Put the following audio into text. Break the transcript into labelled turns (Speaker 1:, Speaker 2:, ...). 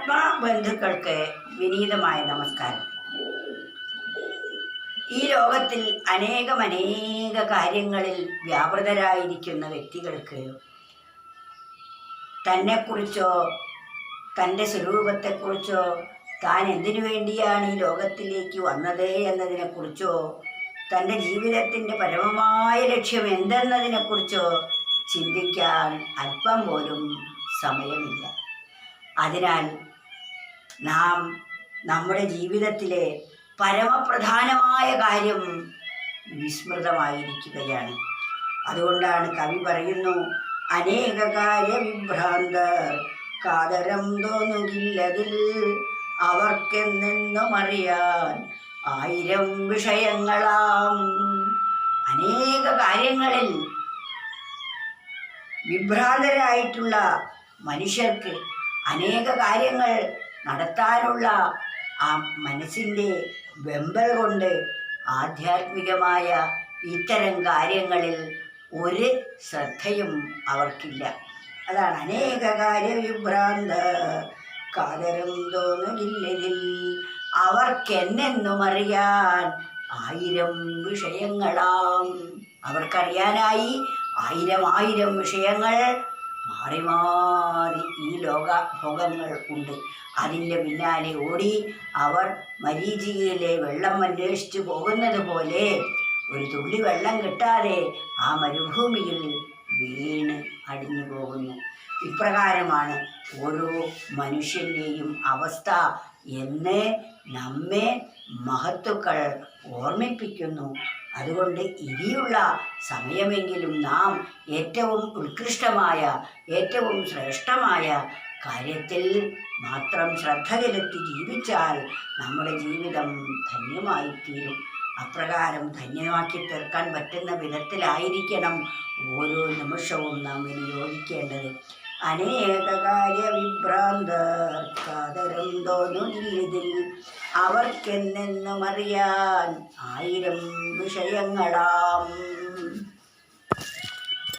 Speaker 1: ആത്മാബന്ധുക്കൾക്ക് വിനീതമായ നമസ്കാരം. ഈ ലോകത്തിൽ അനേകം അനേക കാര്യങ്ങളിൽ വ്യാപൃതരായിരിക്കുന്ന വ്യക്തികൾക്ക് തന്നെക്കുറിച്ചോ തന്റെ സ്വരൂപത്തെക്കുറിച്ചോ താൻ എന്തിനു വേണ്ടിയാണ് ഈ ലോകത്തിലേക്ക് വന്നത് എന്നതിനെക്കുറിച്ചോ തന്റെ ജീവിതത്തിന്റെ പരമമായ ലക്ഷ്യം എന്തെന്നതിനെക്കുറിച്ചോ ചിന്തിക്കാൻ അല്പം പോലും സമയമില്ല. അതിനാൽ നാം നമ്മുടെ ജീവിതത്തിലെ പരമപ്രധാനമായ കാര്യം വിസ്മൃതമായിരിക്കുകയാണ്. അതുകൊണ്ടാണ് കവി പറയുന്നു അനേക കാര്യ വിഭ്രാന്തർ കാതരം തോന്നുകില്ലതിൽ അവർക്കെന്നെന്നും അറിയാൻ ആയിരം വിഷയങ്ങളാം. അനേക കാര്യങ്ങളിൽ വിഭ്രാന്തരായിട്ടുള്ള മനുഷ്യർക്ക് അനേക കാര്യങ്ങൾ നടത്താനുള്ള ആ മനസ്സിന്റെ വെമ്പൽ കൊണ്ട് ആധ്യാത്മികമായ ഇത്തരം കാര്യങ്ങളിൽ ഒരു ശ്രദ്ധയും അവർക്കില്ല. അതാണ് അനേക കാര്യവിഭ്രാന്ത. കാതരം തോന്നുകില്ലതിൽ അവർക്കെന്നെന്നും അറിയാൻ ആയിരം വിഷയങ്ങളാം. അവർക്കറിയാനായി ആയിരം ആയിരം വിഷയങ്ങൾ മാറി മാറി ഈ ലോക ഭോഗങ്ങൾ ഉണ്ട്. അതിന്റെ പിന്നാലെ ഓടി അവർ മരീചികയിലെ വെള്ളം അന്വേഷിച്ച് പോകുന്നത് പോലെ ഒരു തുള്ളി വെള്ളം കിട്ടാതെ ആ മരുഭൂമിയിൽ വീണ് അടിഞ്ഞു പോകുന്നു. ഇപ്രകാരമാണ് ഓരോ മനുഷ്യന്റെയും അവസ്ഥ എന്ന് നമ്മെ മഹത്തുക്കൾ ഓർമ്മിപ്പിക്കുന്നു. അതുകൊണ്ട് ഇനിയുള്ള സമയമെങ്കിലും നാം ഏറ്റവും ഉത്കൃഷ്ടമായ ഏറ്റവും ശ്രേഷ്ഠമായ കാര്യത്തിൽ മാത്രം ശ്രദ്ധ ചെലുത്തി ജീവിച്ചാൽ നമ്മുടെ ജീവിതം ധന്യമായിത്തീരും. അപ്രകാരം ധന്യമാക്കി തീർക്കാൻ പറ്റുന്ന വിധത്തിലായിരിക്കണം ഓരോ നിമിഷവും നാം വിനിയോഗിക്കേണ്ടത്. അനേക കാര്യ വിഭ്രാന്തർക്കാതരം തോന്നുന്നിതിൽ അവർക്കെന്നെന്നും അറിയാൻ ആയിരം വിഷയങ്ങളാം.